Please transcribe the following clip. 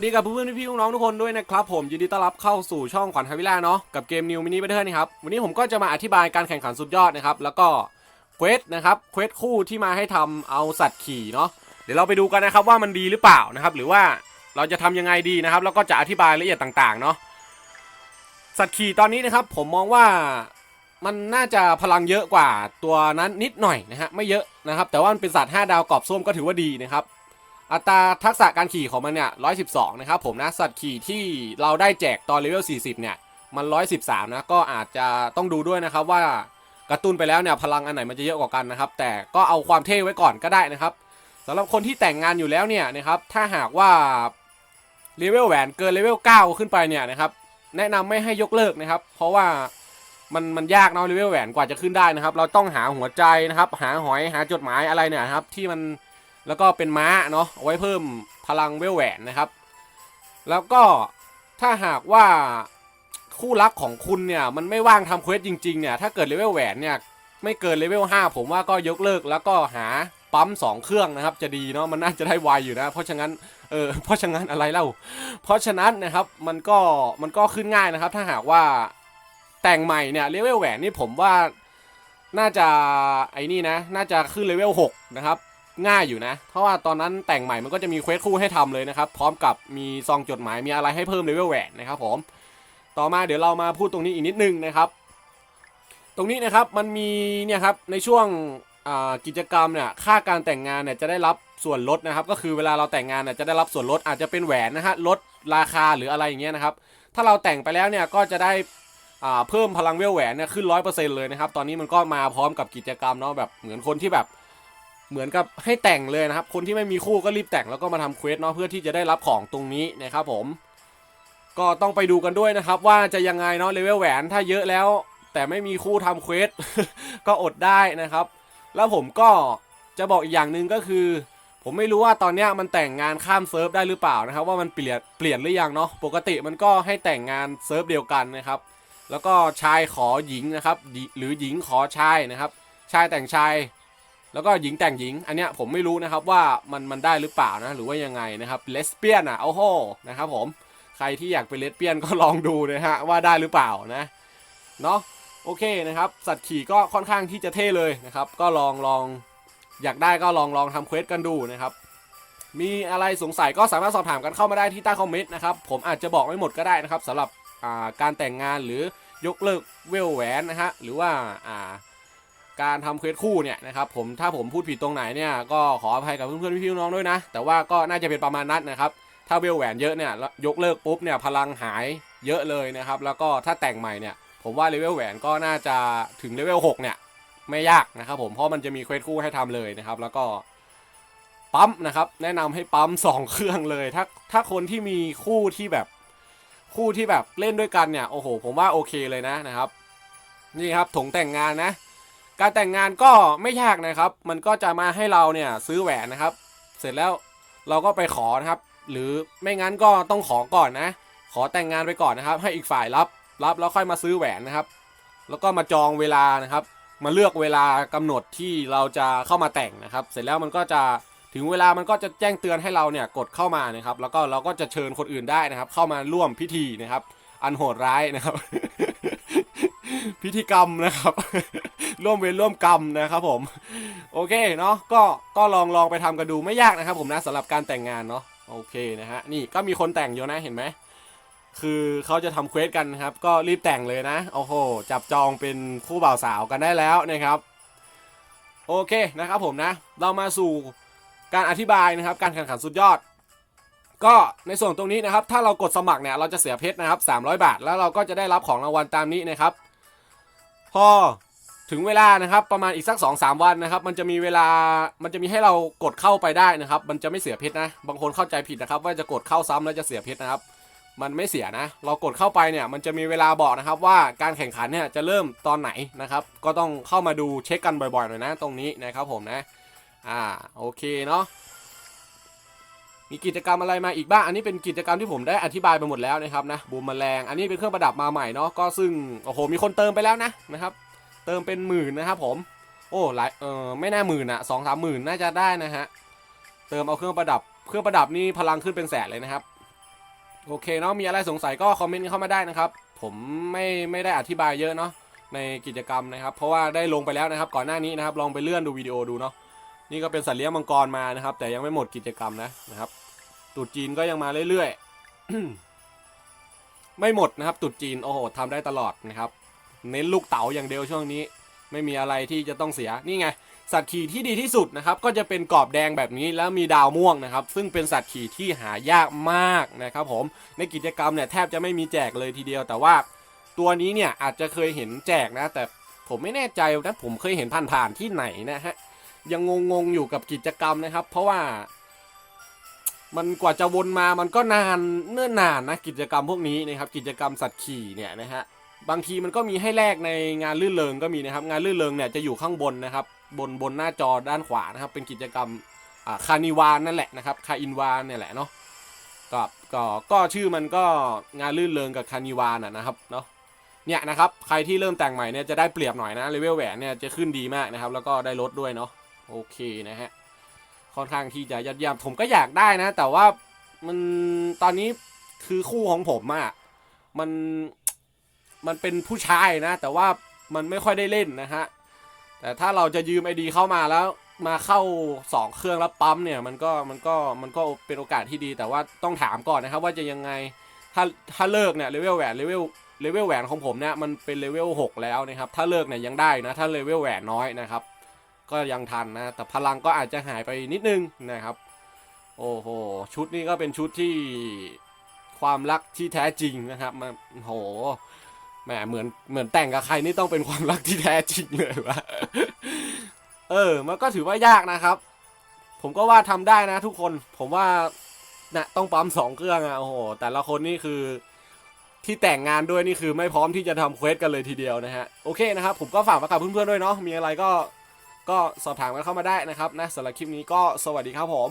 วัสดีกับเพื่อนๆพี่ๆน้องๆทุกคนด้วยนะครับผมยินดีต้อนรับเข้าสู่ช่องขวัญฮาวิล่าเนาะกับเกมนิวมินิเบเทอร์นี่ครับวันนี้ผมก็จะมาอธิบายการแข่งขันสุดยอดนะครับแล้วก็เควสนะครับเควสคู่ที่มาให้ทำเอาสัตว์ขี่เนาะเดี๋ยวเราไปดูกันนะครับว่ามันดีหรือเปล่านะครับหรือว่าเราจะทำยังไงดีนะครับ แล้วก็จะอธิบายละเอียดต่างๆเนาะสัตว์ขี่ตอนนี้นะครับ ผมมองว่ามันน่าจะพลังเยอะกว่าตัวนั้นนิดหน่อยนะฮะไม่เยอะนะครับแต่ว่ามันเป็นสัตว์5ดาวกรอบส้มก็ถือว่าดีนะครับ อัตราทักษะการขี่ของมันเนี่ย112 นะครับผมนะสัตว์ขี่ที่เราได้แจกตอนเลเวล 40 เนี่ย มัน 113 นะ ก็อาจจะต้องดูด้วยนะครับว่ากระตุ้นไปแล้วเนี่ยพลังอันไหนมันจะเยอะกว่ากันนะครับ แต่ก็เอาความเท่ไว้ก่อนก็ได้นะครับสำหรับคนที่แต่งงานอยู่แล้วเนี่ยนะครับถ้าหากว่าเลเวลแหวนเกินเลเวล 9 ขึ้นไปเนี่ยนะครับแนะนำไม่ให้ยกเลิกนะครับ เพราะว่ามันมันยากเนาะเลเวลแหวนกว่าจะขึ้นได้นะครับ เราต้องหาหัวใจนะครับ หาหอยหาจดหมายอะไรเนี่ยครับที่มัน แล้วก็เป็นม้าเนาะเอาไว้เพิ่มพลังเวลแหวนนะครับ แล้วก็ถ้าหากว่าคู่รักของคุณเนี่ยมันไม่ว่างทำเควสจริงๆเนี่ยถ้าเกิดเลเวลแหวนเนี่ยไม่เกินเลเวล5ผมว่าก็ยกเลิกแล้วก็หาปั๊ม 2 เครื่องนะครับ จะดีเนาะมันน่าจะได้ไวอยู่นะ เพราะฉะนั้นเออเพราะฉะนั้นอะไรเล่า เพราะฉะนั้นนะครับมันก็มันก็ขึ้นง่ายนะครับ ถ้าหากว่าแต่งใหม่เนี่ยเลเวลแหวนนี่ผมว่าน่าจะไอ้นี่นะ น่าจะขึ้นเลเวล6นะครับ ง่ายอยู่นะ เพราะว่าตอนนั้นแต่งใหม่มันก็จะมีเควสคู่ให้ทำเลยนะครับ พร้อมกับมีซองจดหมายมีอะไรให้เพิ่มเลเวลแหวนนะครับผม ต่อมาเดี๋ยวเรามาพูดตรงนี้อีกนิดนึงนะครับ ตรงนี้นะครับมันมีเนี่ยครับในช่วงกิจกรรมเนี่ยค่าการแต่งงานเนี่ยจะได้รับส่วนลดนะครับ ก็คือเวลาเราแต่งงานเนี่ยจะได้รับส่วนลดอาจจะเป็นแหวนนะฮะลดราคาหรืออะไรอย่างเงี้ยนะครับ ถ้าเราแต่งไปแล้วเนี่ยก็จะได้เพิ่มพลังเวลแหวนเนี่ยขึ้นร้อยเปอร์เซ็นต์เลยนะครับ ตอนนี้มันก็มาพร้อมกับกิจกรรมเนาะแบบเหมือนคนที่แบบ เหมือนกับให้แต่งเลยนะครับ คนที่ไม่มีคู่ก็รีบแต่งแล้วก็มาทำเควสเนาะเพื่อที่จะได้รับของตรงนี้นะครับผม ก็ต้องไปดูกันด้วยนะครับ ว่าจะยังไงเนาะเลเวลแหวนถ้าเยอะแล้ว แต่ไม่มีคู่ทำเควสก็อดได้นะครับ แล้วผมก็จะบอกอีกอย่างหนึ่งก็คือ ผมไม่รู้ว่าตอนนี้มันแต่งงานข้ามเซิร์ฟได้หรือเปล่านะครับ ว่ามันเปลี่ยนเปลี่ยนหรือยังเนาะปกติมันก็ให้แต่งงานเซิร์ฟเดียวกันนะครับ แล้วก็ชายขอหญิงนะครับ หรือหญิงขอชายนะครับ ชายแต่งชาย แล้วก็หญิงแต่งหญิง อันเนี้ยผมไม่รู้นะครับว่ามันมันได้หรือเปล่านะ หรือว่ายังไงนะครับเลสเบี้ยนอะโอ้โหนะครับผมใครที่อยากเป็นเลสเบี้ยนก็ลองดูนะฮะว่าได้หรือเปล่านะเนาะโอเคนะครับ สัตว์ขี่ก็ค่อนข้างที่จะเท่เลยนะครับ ก็ลองลองอยากได้ก็ลองลองทำเควสกันดูนะครับ มีอะไรสงสัยก็สามารถสอบถามกันเข้ามาได้ที่ใต้คอมเมนต์นะครับ ผมอาจจะบอกไม่หมดก็ได้นะครับสำหรับการแต่งงานหรือยกเลิกเวลแหวนนะฮะหรือว่าอ่า การทำเควสคู่เนี่ยนะครับผมถ้าผมพูดผิดตรงไหนเนี่ยก็ขออภัยกับเพื่อนๆพี่ๆน้องๆด้วยนะ แต่ว่าก็น่าจะเป็นประมาณนั้นนะครับถ้าเวลแหวนเยอะเนี่ยยกเลิกปุ๊บเนี่ยพลังหายเยอะเลยนะครับแล้วก็ถ้าแต่งใหม่เนี่ยผมว่าเลเวลแหวนก็น่าจะถึงเลเวล6เนี่ยไม่ยากนะครับผมเพราะมันจะมีเควสคู่ให้ทำเลยนะครับแล้วก็ปั๊มนะครับแนะนำให้ปั๊ม 2 เครื่องเลย ถ้าถ้าคนที่มีคู่ที่แบบคู่ที่แบบเล่นด้วยกันเนี่ยโอ้โห ผมว่าโอเคเลยนะนะครับ นี่ครับถงแต่งงานนะ การแต่งงานก็ไม่ยากนะครับ มันก็จะมาให้เราเนี่ยซื้อแหวนนะครับ เสร็จแล้วเราก็ไปขอนะครับ หรือไม่งั้นก็ต้องขอก่อนนะ ขอแต่งงานไปก่อนนะครับ ให้อีกฝ่ายรับ รับแล้วค่อยมาซื้อแหวนนะครับ แล้วก็มาจองเวลานะครับ มาเลือกเวลากำหนดที่เราจะเข้ามาแต่งนะครับ เสร็จแล้วมันก็จะถึงเวลามันก็จะแจ้งเตือนให้เราเนี่ยกดเข้ามานะครับ แล้วก็เราก็จะเชิญคนอื่นได้นะครับ เข้ามาร่วมพิธีนะครับ อันโหดร้ายนะครับ พิธีกรรมนะครับ ร่วมเวรร่วมกรรมนะครับผม โอเคเนาะก็ก็ลองลองไปทำกันดูไม่ยากนะครับผมนะสำหรับการแต่งงานเนาะโอเคนะฮะนี่ก็มีคนแต่งอยู่นะเห็นไหมคือเขาจะทำเควสกันครับ ก็รีบแต่งเลยนะโอ้โหจับจองเป็นคู่บ่าวสาวกันได้แล้วนะครับ โอเคนะครับผมนะ เรามาสู่การอธิบายนะครับ การแข่งขันสุดยอด ก็ในส่วนตรงนี้นะครับ ถ้าเรากดสมัครเนี่ยเราจะเสียเพชรนะครับ300 บาท แล้วเราก็จะได้รับของรางวัลตามนี้นะครับ พอ ถึงเวลานะครับประมาณอีกสัก 2-3 วันนะครับ มันจะมีเวลามันจะมีให้เรากดเข้าไปได้นะครับ มันจะไม่เสียเพชรนะ บางคนเข้าใจผิดนะครับ ว่าจะกดเข้าซ้ำแล้วจะเสียเพชรนะครับ มันไม่เสียนะ เรากดเข้าไปเนี่ย มันจะมีเวลาบอกนะครับ ว่าการแข่งขันเนี่ยจะเริ่มตอนไหนนะครับ ก็ต้องเข้ามาดูเช็คกันบ่อยๆหน่อยนะตรงนี้นะครับผมนะ อ่าโอเคเนาะมีกิจกรรมอะไรมาอีกบ้าง อันนี้เป็นกิจกรรมที่ผมได้อธิบายไปหมดแล้วนะครับนะบูมแมลง อันนี้เป็นเครื่องประดับมาใหม่เนาะ ก็ซึ่งโอ้โหมีคนเติมไปแล้วนะนะครับ ติมเป็นหมื่นนะครับผม โอ้หลายเออไม่น่าหมื่นอะสองสามหมื่นน่าจะได้นะฮะ เติมเอาเครื่องประดับ เครื่องประดับนี่พลังขึ้นเป็นแสนเลยนะครับ โอเคเนาะ มีอะไรสงสัยก็คอมเมนต์เข้ามาได้นะครับ ผมไม่ไม่ได้อธิบายเยอะเนาะในกิจกรรมนะครับ เพราะว่าได้ลงไปแล้วนะครับ ก่อนหน้านี้นะครับ ลองไปเลื่อนดูวิดีโอดูเนาะ นี่ก็เป็นสัตว์เลี้ยงมังกรมานะครับ แต่ยังไม่หมดกิจกรรมนะนะครับ ตุดจีนก็ยังมาเรื่อยๆ ไม่หมดนะครับ ตุดจีน โอ้โหทำได้ตลอดนะครับ เน้นลูกเต๋าอย่างเดียวช่วงนี้ ไม่มีอะไรที่จะต้องเสียนี่ไง สัตว์ขี่ที่ดีที่สุดนะครับ ก็จะเป็นกรอบแดงแบบนี้แล้วมีดาวม่วงนะครับ ซึ่งเป็นสัตว์ขี่ที่หายากมากนะครับผมในกิจกรรมเนี่ยแทบจะไม่มีแจกเลยทีเดียว แต่ว่าตัวนี้เนี่ยอาจจะเคยเห็นแจกนะ แต่ผมไม่แน่ใจนะผมเคยเห็นผ่านๆที่ไหนนะฮะยังงงๆอยู่กับกิจกรรมนะครับ เพราะว่ามันกว่าจะวนมามันก็นานเนิ่นนานนะกิจกรรมพวกนี้นะครับ กิจกรรมสัตว์ขี่เนี่ยนะฮะ บางทีมันก็มีให้แลกในงานลื่นเริงก็มีนะครับ งานลื่นเริงเนี่ยจะอยู่ข้างบนนะครับ บนบนหน้าจอด้านขวานะครับ เป็นกิจกรรมคานิวานนั่นแหละนะครับคาอินวานเนี่ยแหละเนาะก็ก็ก็ชื่อมันก็งานลื่นเริงกับคานิวานะนะครับเนาะเนี่ยนะครับใครที่เริ่มแต่งใหม่เนี่ยจะได้เปรียบหน่อยนะเลเวลแหวนเนี่ยจะขึ้นดีมากนะครับ แล้วก็ได้ลดด้วยเนาะโอเคนะฮะค่อนข้างที่จะยัดเยียมผมก็อยากได้นะ แต่ว่ามันตอนนี้คือคู่ของผมอะมัน มันเป็นผู้ชายนะ แต่ว่ามันไม่ค่อยได้เล่นนะฮะ แต่ถ้าเราจะยืมไอดีเข้ามาแล้วมาเข้า 2 เครื่องแล้วปั๊มเนี่ย มันก็มันก็มันก็เป็นโอกาสที่ดี แต่ว่าต้องถามก่อนนะครับว่าจะยังไงถ้าถ้าเลิกเนี่ยเลเวลแหวนเลเวลเลเวลแหวนของผมเนี่ยมันเป็นเลเวล6แล้วนะครับถ้าเลิกเนี่ยยังได้นะถ้าเลเวลแหวนน้อยนะครับ ก็ยังทันนะ แต่พลังก็อาจจะหายไปนิดนึงนะครับ โอ้โหชุดนี้ก็เป็นชุดที่ความรักที่แท้จริงนะครับมันโหแห มเหมือนเหมือนแต่งกับใครนี่ต้องเป็นความรักที่แท้จริงเลยวะเออ มันก็ถือว่ายากนะครับ ผมก็ว่าทำได้นะทุกคน ผมว่านะต้องปั๊มสองเครื่องอะโอ้โห แต่ละคนนี่คือที่แต่งงานด้วยนี่คือไม่พร้อมที่จะทำเควสกันเลยทีเดียวนะฮะ โอเคนะครับ ผมก็ฝากไว้กับเพื่อนๆด้วยเนาะ มีอะไรก็ก็สอบถามกันเข้ามาได้นะครับนะสำหรับคลิปนี้ก็สวัสดีครับผม